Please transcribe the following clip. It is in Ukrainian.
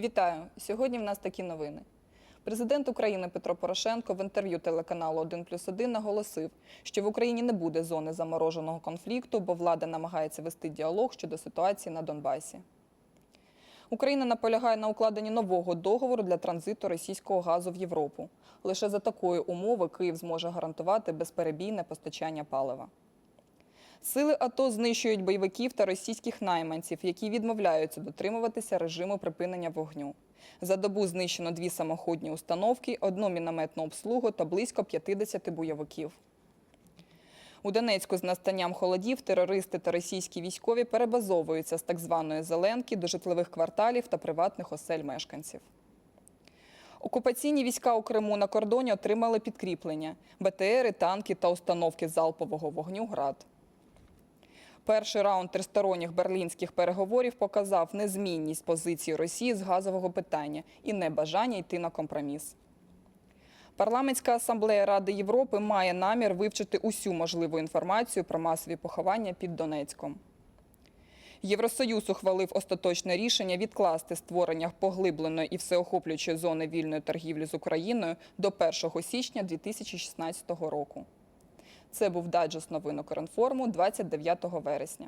Вітаю! Сьогодні в нас такі новини. Президент України Петро Порошенко в інтерв'ю телеканалу 1 плюс 1 наголосив, що в Україні не буде зони замороженого конфлікту, бо влада намагається вести діалог щодо ситуації на Донбасі. Україна наполягає на укладенні нового договору для транзиту російського газу в Європу. Лише за такої умови Київ зможе гарантувати безперебійне постачання палива. Сили АТО знищують бойовиків та російських найманців, які відмовляються дотримуватися режиму припинення вогню. За добу знищено дві самоходні установки, одну мінометну обслугу та близько 50 бойовиків. У Донецьку з настанням холодів терористи та російські військові перебазовуються з так званої зеленки до житлових кварталів та приватних осель мешканців. Окупаційні війська у Криму на кордоні отримали підкріплення БТРи, танки та установки залпового вогню ГРАД. Перший раунд тристоронніх берлінських переговорів показав незмінність позиції Росії з газового питання і небажання йти на компроміс. Парламентська асамблея Ради Європи має намір вивчити усю можливу інформацію про масові поховання під Донецьком. Євросоюз ухвалив остаточне рішення відкласти створення поглибленої і всеохоплюючої зони вільної торгівлі з Україною до 1 січня 2016 року. Це був дайджест новин Укрінформу 29 вересня.